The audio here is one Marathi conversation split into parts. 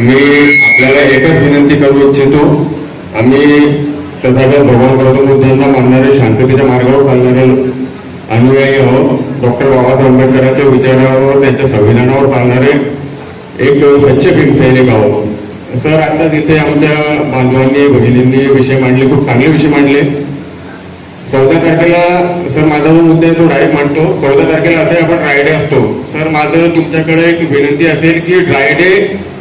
मी आपल्याला एकच विनंती करू इच्छितो. आम्ही तथागत भगवान गौतम बुद्धांना मानणारे शांततेच्या मार्गावर चालणारे अनुयायी आहोत. डॉक्टर बाबासाहेब आंबेडकरांच्या विचारावर त्यांच्या संविधानावर चालणारे एक स्वच्छ भीम सैनिक आहोत. सर आता तिथे आमच्या बांधवांनी भगिनींनी विषय मांडले खूप चांगले विषय मांडले. चौदा तारखेला सर माझा जो मुद्दा आहे तो डायरेक्ट मांडतो. चौदा तारखेला असे आपण रायडे असतो. माझं तुमच्याकडे एक विनंती असेल की ड्रायडे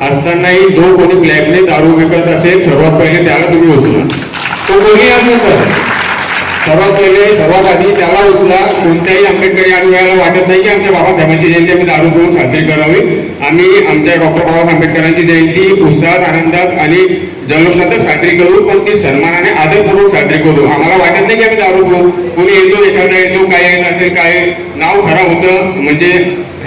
असतानाही जो कोणी ब्लॅकने दारू विकत असेल सर्वात पहिले त्याला तुम्ही उचला. तो कोणी असो सर? सर्वात पहिले सर्वात आधी त्याला उचला. कोणत्याही आंबेडकरी अनुयायाला वाटत नाही की आमच्या बाबासाहेबांची जयंती आम्ही दारू पिऊन साजरी करावी. आम्ही आमच्या डॉक्टर बाबासाहेब आंबेडकरांची जयंती उत्साहात आनंदात आणि जल्लोषातच साजरी करू पण ती सन्मानाने आदरपूर्वक साजरी करू. आम्हाला वाटत नाही की आम्ही दारू पिऊ. कोणी येतो एखादा येतो काय येत असेल काय नाव खराब होतं म्हणजे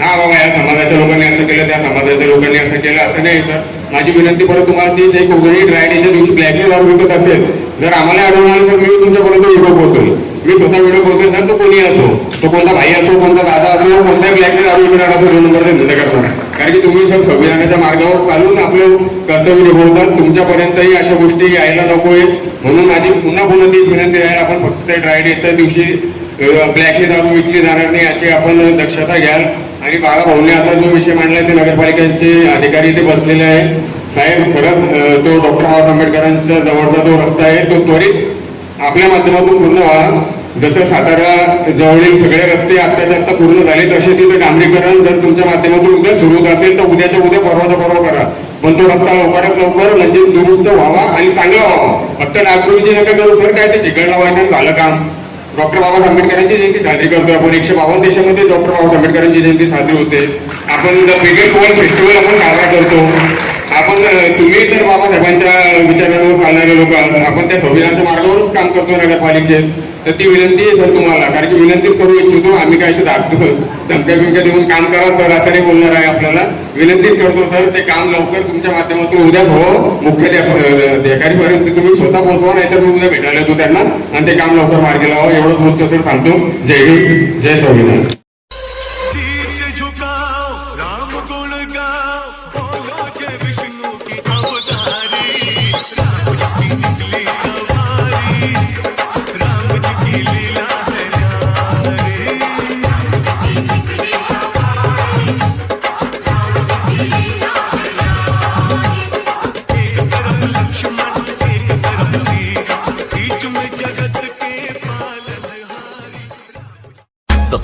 हा बाबा या समाजाच्या लोकांनी असं केलं त्या समाजाच्या लोकांनी असं केलं असं नाही सर. माझी विनंती परत तुम्हाला तीच एक उघडी ड्रायडेच्या दिवशी ब्लॅकने दारू विकत असेल. जर आम्हाला आढळून आलं तर मी तुमच्यापर्यंत व्हिडिओ पोहोचेल. मी स्वतः व्हिडिओ पोहोचेल सर तो कोणी असो तो कोणता भाई असो कोणता दादा असो कोणत्याही ब्लॅकने दारू विकणार असो दोन नंबरचे करणार. कारण की तुम्ही सर संविधानाच्या मार्गावर चालून आपलं कर्तव्य निभवतात. तुमच्यापर्यंतही अशा गोष्टी यायला नको म्हणून माझी पुन्हा पुन्हा तीच विनंती आहे आपण फक्त त्या ड्रायडेच्या दिवशी ब्लॅकने दारू विकली जाणार नाही याची आपण दक्षता घ्याल. आणि बाळा भाऊने आता जो विषय मांडला ते नगरपालिकेचे अधिकारी इथे बसलेले आहे साहेब खरंच तो डॉक्टर बाबासाहेब आंबेडकरांच्या जवळचा जो रस्ता आहे तो त्वरित आपल्या माध्यमातून पूर्ण व्हा. जसं सातारा जवळील सगळे रस्ते आत्ताच्या आत्ता पूर्ण झाले तसे तिथे डांबरीकरण जर तुमच्या माध्यमातून उद्या सुरू होत असेल तर उद्याच्या उद्या परवाच्या परवा करा. पण तो रस्ता लवकरात लवकर म्हणजे दुरुस्त व्हावा आणि चांगला व्हावा. फक्त नागपूरची नका करू सर काय ते चिकन लावायचं झालं काम. डॉक्टर बाबासाहेब आंबेडकरांची जयंती साजरी करतो आपण. एकशे बावन्न देशामध्ये डॉक्टर बाबासाहेब आंबेडकरांची जयंती साजरी होते. आपण द बिगेस्ट वर्ल्ड फेस्टिवल आपण साजरा करतो. आपण तुम्ही जर बाबासाहेबांच्या विचारांवर चालणारे लोक आहात आपण त्या संविधानाच्या मार्गावरच काम करतो नगरपालिकेत तर ती विनंती आहे सर तुम्हाला कारण की विनंतीच करू इच्छितो आम्ही काय असे दाखतो धमक्या बिमक्या देऊन काम करा सर असं नाही बोलणार आहे आपल्याला. विनंतीच करतो सर ते काम लवकर तुमच्या माध्यमातून उद्याच हो मुख्याधिकारीपर्यंत तुम्ही स्वतः बोलतो नाहीतर मी उद्या भेटायला येतो त्यांना आणि ते काम लवकर मार्गी लावा एवढंच बोलतो सर सांगतो. जय हिंद जय संविधान